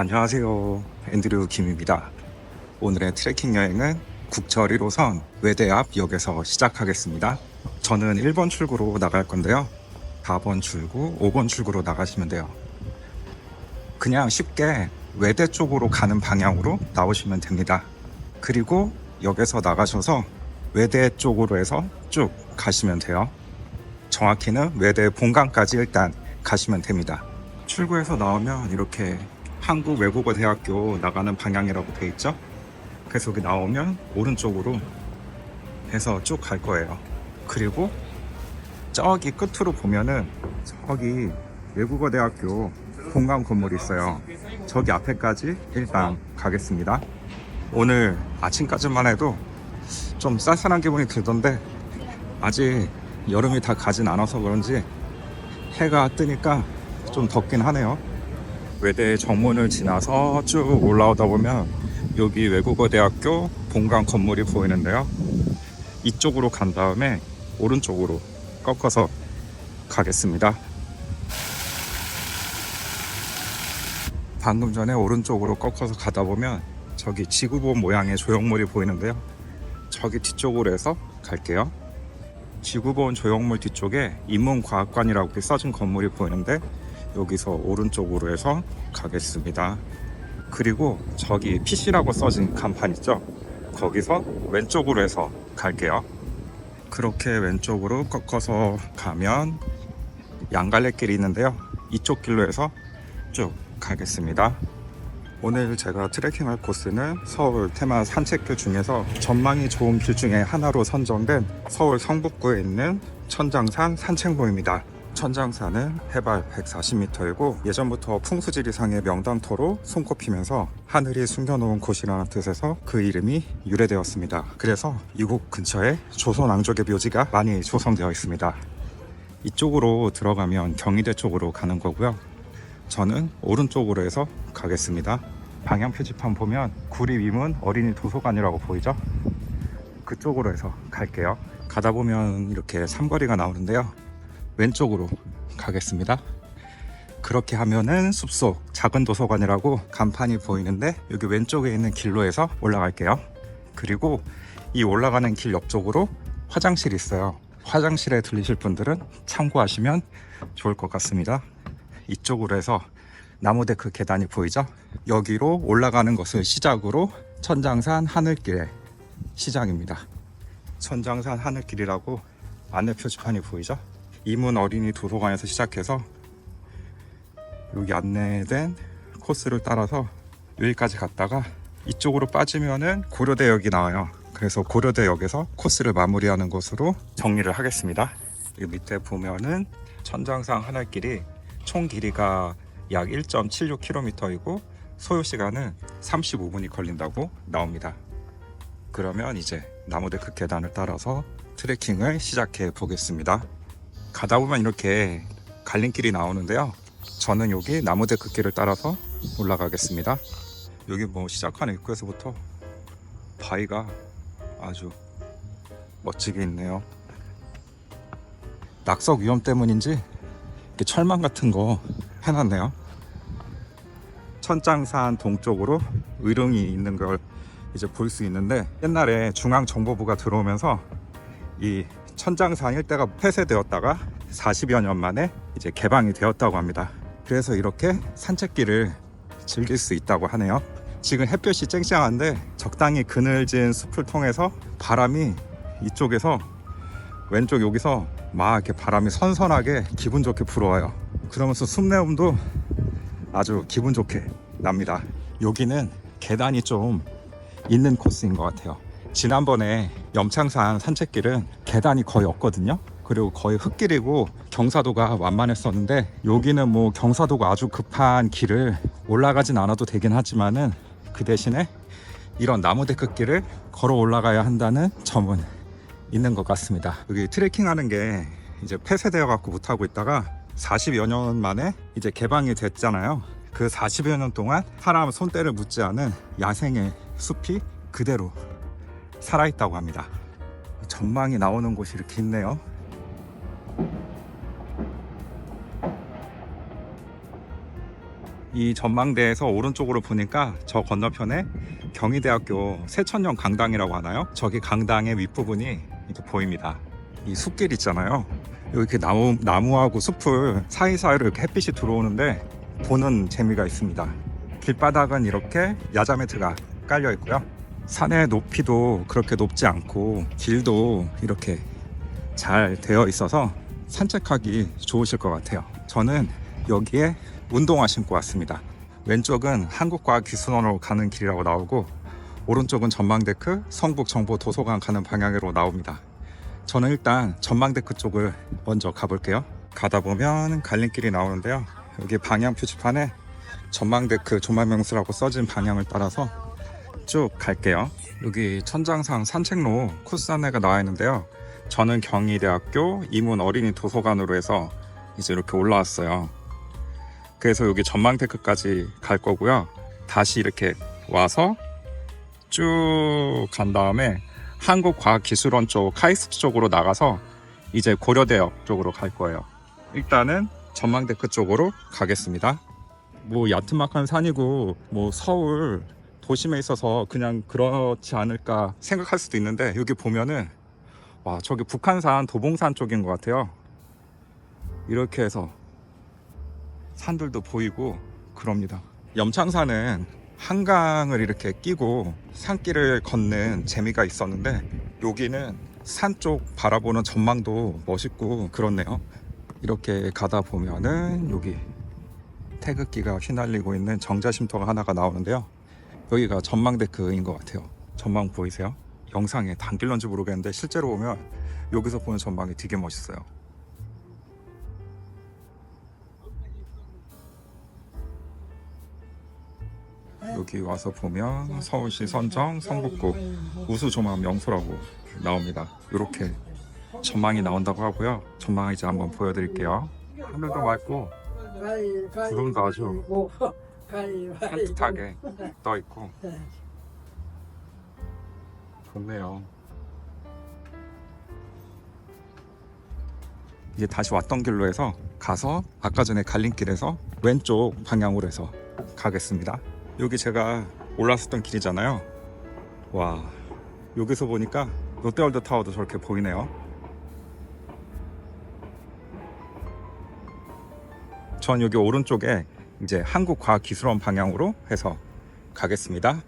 안녕하세요. 앤드류 김입니다. 오늘의 트레킹 여행은 국철 1호선 외대 앞 역에서 시작하겠습니다. 저는 1번 출구로 나갈 건데요. 4번 출구, 5번 출구로 나가시면 돼요. 그냥 쉽게 외대 쪽으로 가는 방향으로 나오시면 됩니다. 그리고 역에서 나가셔서 외대 쪽으로 해서 쭉 가시면 돼요. 정확히는 외대 본관까지 일단 가시면 됩니다. 출구에서 나오면 이렇게 한국 외국어 대학교 나가는 방향이라고 돼 있죠? 그래서 여기 나오면 오른쪽으로 해서 쭉 갈 거예요. 그리고 저기 끝으로 보면은 저기 외국어 대학교 본관 건물이 있어요. 저기 앞에까지 일단 가겠습니다. 오늘 아침까지만 해도 좀 쌀쌀한 기분이 들던데 아직 여름이 다 가진 않아서 그런지 해가 뜨니까 좀 덥긴 하네요. 외대 정문을 지나서 쭉 올라오다 보면 여기 외국어대학교 본관 건물이 보이는데요. 이쪽으로 간 다음에 오른쪽으로 꺾어서 가겠습니다. 방금 전에 오른쪽으로 꺾어서 가다 보면 저기 지구본 모양의 조형물이 보이는데요. 저기 뒤쪽으로 해서 갈게요. 지구본 조형물 뒤쪽에 인문과학관이라고 써진 건물이 보이는데 여기서 오른쪽으로 해서 가겠습니다. 그리고 저기 PC라고 써진 간판 있죠? 거기서 왼쪽으로 해서 갈게요. 그렇게 왼쪽으로 꺾어서 가면 양갈래길이 있는데요. 이쪽 길로 해서 쭉 가겠습니다. 오늘 제가 트레킹할 코스는 서울 테마 산책길 중에서 전망이 좋은 길 중에 하나로 선정된 서울 성북구에 있는 천장산 산책로입니다. 천장산은 해발 140m이고 예전부터 풍수지리상의 명당터로 손꼽히면서 하늘이 숨겨놓은 곳이라는 뜻에서 그 이름이 유래되었습니다. 그래서 이곳 근처에 조선 왕족의 묘지가 많이 조성되어 있습니다. 이쪽으로 들어가면 경희대 쪽으로 가는 거고요. 저는 오른쪽으로 해서 가겠습니다. 방향 표지판 보면 구리 위문 어린이 도서관이라고 보이죠? 그쪽으로 해서 갈게요. 가다 보면 이렇게 삼거리가 나오는데요. 왼쪽으로 가겠습니다. 그렇게 하면은 숲속 작은 도서관이라고 간판이 보이는데 여기 왼쪽에 있는 길로 해서 올라갈게요. 그리고 이 올라가는 길 옆쪽으로 화장실이 있어요. 화장실에 들리실 분들은 참고하시면 좋을 것 같습니다. 이쪽으로 해서 나무데크 계단이 보이죠? 여기로 올라가는 것을 시작으로 천장산 하늘길의 시작입니다. 천장산 하늘길이라고 안내 표지판이 보이죠? 이문 어린이 도서관에서 시작해서 여기 안내된 코스를 따라서 여기까지 갔다가 이쪽으로 빠지면은 고려대역이 나와요. 그래서 고려대역에서 코스를 마무리하는 곳으로 정리를 하겠습니다. 이 밑에 보면은 천장산 하늘길이 총 길이가 약 1.76km이고 소요 시간은 35분이 걸린다고 나옵니다. 그러면 이제 나무데크 계단을 따라서 트레킹을 시작해 보겠습니다. 가다 보면 이렇게 갈림길이 나오는데요. 저는 여기 나무데크 길을 따라서 올라가겠습니다. 여기 뭐 시작하는 입구에서부터 바위가 아주 멋지게 있네요. 낙석 위험 때문인지 이렇게 철망 같은 거 해놨네요. 천장산 동쪽으로 의릉이 있는 걸 이제 볼 수 있는데 옛날에 중앙정보부가 들어오면서 이 천장산 일대가 폐쇄되었다가 40여 년 만에 이제 개방이 되었다고 합니다. 그래서 이렇게 산책길을 즐길 수 있다고 하네요. 지금 햇볕이 쨍쨍한데 적당히 그늘진 숲을 통해서 바람이 이쪽에서 왼쪽 여기서 막 이렇게 바람이 선선하게 기분 좋게 불어와요. 그러면서 숲내음도 아주 기분 좋게 납니다. 여기는 계단이 좀 있는 코스인 것 같아요. 지난번에 염창산 산책길은 계단이 거의 없거든요. 그리고 거의 흙길이고 경사도가 완만했었는데 여기는 뭐 경사도가 아주 급한 길을 올라가진 않아도 되긴 하지만은 그 대신에 이런 나무 데크길을 걸어 올라가야 한다는 점은 있는 것 같습니다. 여기 트레킹하는 게 이제 폐쇄되어 갖고 못 하고 있다가 40여 년 만에 이제 개방이 됐잖아요. 그 40여 년 동안 사람 손때를 묻지 않은 야생의 숲이 그대로 살아있다고 합니다. 전망이 나오는 곳이 이렇게 있네요. 이 전망대에서 오른쪽으로 보니까 저 건너편에 경희대학교 새천년 강당이라고 하나요? 저기 강당의 윗부분이 이렇게 보입니다. 이 숲길 있잖아요. 이렇게 나무, 나무하고 숲을 사이사이로 이렇게 햇빛이 들어오는데 보는 재미가 있습니다. 길바닥은 이렇게 야자 매트가 깔려 있고요. 산의 높이도 그렇게 높지 않고 길도 이렇게 잘 되어 있어서 산책하기 좋으실 것 같아요. 저는 여기에 운동화 신고 왔습니다. 왼쪽은 한국과학기술원으로 가는 길이라고 나오고 오른쪽은 전망데크 성북정보도서관 가는 방향으로 나옵니다. 저는 일단 전망데크 쪽을 먼저 가볼게요. 가다 보면 갈림길이 나오는데요. 여기 방향 표지판에 전망데크 조만명수라고 써진 방향을 따라서 쭉 갈게요. 여기 천장상 산책로 코스 안내가 나와 있는데요. 저는 경희대학교 이문 어린이 도서관으로 해서 이제 이렇게 올라왔어요. 그래서 여기 전망테크까지 갈 거고요. 다시 이렇게 와서 쭉 간 다음에 한국과학기술원 쪽 카이스트 쪽으로 나가서 이제 고려대역 쪽으로 갈 거예요. 일단은 전망데크 쪽으로 가겠습니다. 뭐 야트막한 산이고 뭐 서울 도심에 있어서 그냥 그렇지 않을까 생각할 수도 있는데 여기 보면은 와 저기 북한산 도봉산 쪽인 것 같아요. 이렇게 해서 산들도 보이고 그럽니다. 염창산은 한강을 이렇게 끼고 산길을 걷는 재미가 있었는데 여기는 산 쪽 바라보는 전망도 멋있고 그렇네요. 이렇게 가다 보면은 여기 태극기가 휘날리고 있는 정자쉼터가 하나가 나오는데요. 여기가 전망 데크인 것 같아요. 전망 보이세요? 영상에 단길런지 모르겠는데 실제로 보면 여기서 보는 전망이 되게 멋있어요. 여기 와서 보면 서울시 선정 성북구 우수조망 명소라고 나옵니다. 이렇게 전망이 나온다고 하고요. 전망 이제 한번 보여드릴게요. 하늘도 맑고 구름도 아주 산뜻하게 떠 있고 좋네요. 이제 다시 왔던 길로 해서 가서 아까 전에 갈림길에서 왼쪽 방향으로 해서 가겠습니다. 여기 제가 올랐었던 길이잖아요. 와 여기서 보니까 롯데월드 타워도 저렇게 보이네요. 전 여기 오른쪽에 이제 한국과학기술원 방향으로 해서 가겠습니다.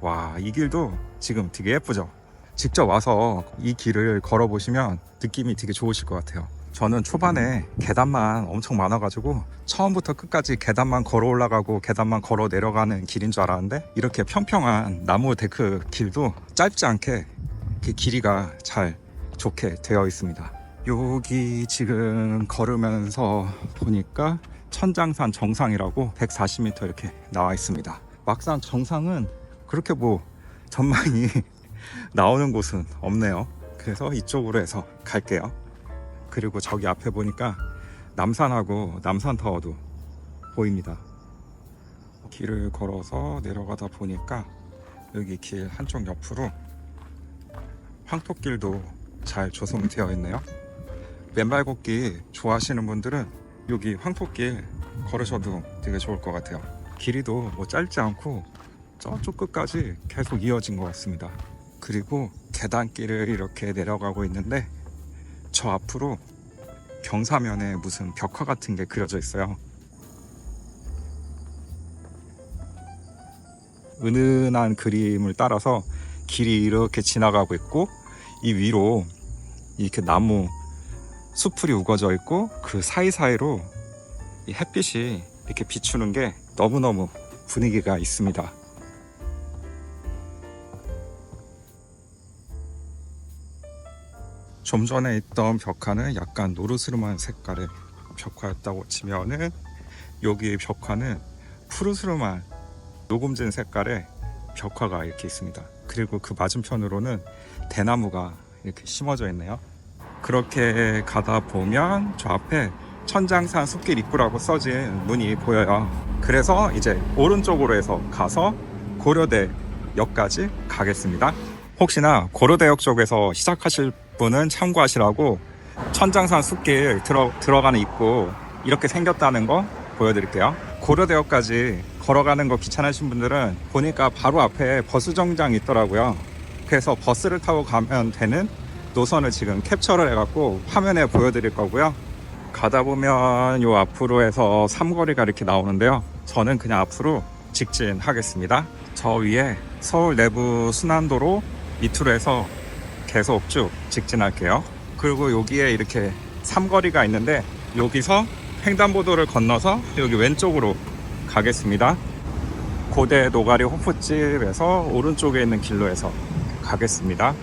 와, 이 길도 지금 되게 예쁘죠? 직접 와서 이 길을 걸어보시면 느낌이 되게 좋으실 것 같아요. 저는 초반에 계단만 엄청 많아가지고 처음부터 끝까지 계단만 걸어 올라가고 계단만 걸어 내려가는 길인 줄 알았는데 이렇게 평평한 나무 데크 길도 짧지 않게 이렇게 길이가 잘 좋게 되어 있습니다. 여기 지금 걸으면서 보니까 천장산 정상이라고 140m 이렇게 나와 있습니다. 막상 정상은 그렇게 뭐 전망이 나오는 곳은 없네요. 그래서 이쪽으로 해서 갈게요. 그리고 저기 앞에 보니까 남산하고 남산타워도 보입니다. 길을 걸어서 내려가다 보니까 여기 길 한쪽 옆으로 황토길도 잘 조성되어 있네요. 맨발 걷기 좋아하시는 분들은 여기 황토길 걸으셔도 되게 좋을 것 같아요. 길이도 뭐 짧지 않고 저쪽 끝까지 계속 이어진 것 같습니다. 그리고 계단길을 이렇게 내려가고 있는데 저 앞으로 경사면에 무슨 벽화 같은 게 그려져 있어요. 은은한 그림을 따라서 길이 이렇게 지나가고 있고 이 위로 이렇게 나무 수풀이 우거져 있고 그 사이사이로 이 햇빛이 이렇게 비추는 게 너무너무 분위기가 있습니다. 좀 전에 있던 벽화는 약간 노르스름한 색깔의 벽화였다고 치면은 여기 벽화는 푸르스름한 녹음진 색깔의 벽화가 이렇게 있습니다. 그리고 그 맞은편으로는 대나무가 이렇게 심어져 있네요. 그렇게 가다 보면 저 앞에 천장산 숲길 입구라고 써진 문이 보여요. 그래서 이제 오른쪽으로 해서 가서 고려대 역까지 가겠습니다. 혹시나 고려대역 쪽에서 시작하실 분은 참고하시라고 천장산 숲길 들어, 들어가는 입구 이렇게 생겼다는 거 보여드릴게요. 고려대역까지 걸어가는 거 귀찮으신 분들은 보니까 바로 앞에 버스 정장이 있더라고요. 그래서 버스를 타고 가면 되는 노선을 지금 캡처를 해갖고 화면에 보여드릴 거고요. 가다 보면 요 앞으로 해서 삼거리가 이렇게 나오는데요. 저는 그냥 앞으로 직진하겠습니다. 저 위에 서울 내부 순환도로 밑으로 해서 계속 쭉 직진할게요. 그리고 여기에 이렇게 삼거리가 있는데 여기서 횡단보도를 건너서 여기 왼쪽으로 가겠습니다. 고대 노가리 호프집에서 오른쪽에 있는 길로 해서 가겠습니다.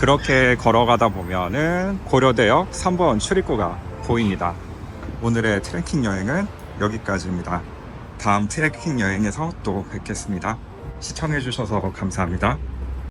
그렇게 걸어가다 보면은 고려대역 3번 출입구가 보입니다. 오늘의 트레킹 여행은 여기까지입니다. 다음 트레킹 여행에서 또 뵙겠습니다. 시청해주셔서 감사합니다.